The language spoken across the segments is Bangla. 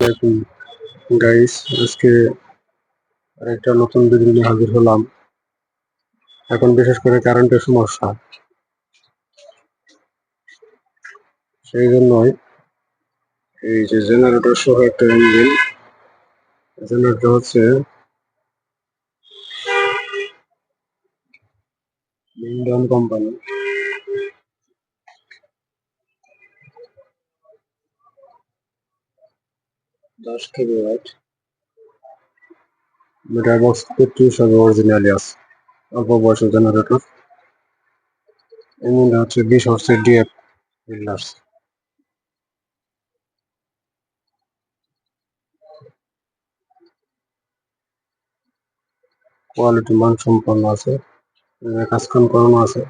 দেখুন গাইস আজকে একটা নতুন ভিডিও নিয়ে হাজির হলাম। এখন বিশেষ করে কারেন্টের সমস্যা। সেই জন্যই এই যে জেনারেটর সহ একটা ইঞ্জিন জেনারেটর হচ্ছে ইন্ডিয়ান কোম্পানি দশ KV watt meter box fifty সব অরিজিনালি অল্প বয়সের জেনারেটর ইঞ্জিনটা হচ্ছে বিশ হর্সের ডিএফ বিল্ডার্স কোয়ালিটি মান সম্পন্ন আছে। কাজকাম করানো আছে।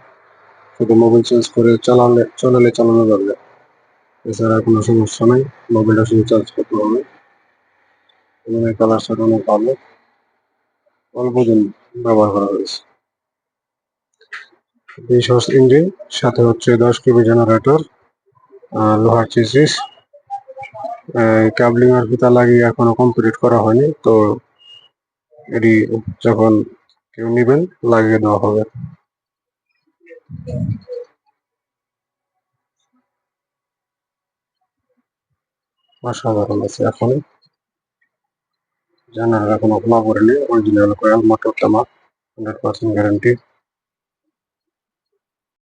শুধু মোবিল চেঞ্জ করে চালালে চালালে চালানো যাবে। এছাড়া কোনো সমস্যা নাই। মোবিলটা শুধু চার্জ করতে হবে। এবং এই কালার সাথে অনেক ভালো অল্প দিন ব্যবহার করা হয়েছে। বিশ হর্স ইঞ্জিন, সাথে হচ্ছে দশ কেবি জেনারেটর লোহার চিসিস ক্যাবলিং আর ফিতা লাগিয়ে এখনও কমপ্লিট করা হয়নি, তো এটি যখন কেউ নেবেন, লাগিয়ে দেওয়া হবে। অসাধারণ আছে। এখন জানার কোনো খোলা পড়েনি অরিজিনাল কয়েল মোটর তামাক হান্ড্রেড পার্সেন্ট গ্যারান্টি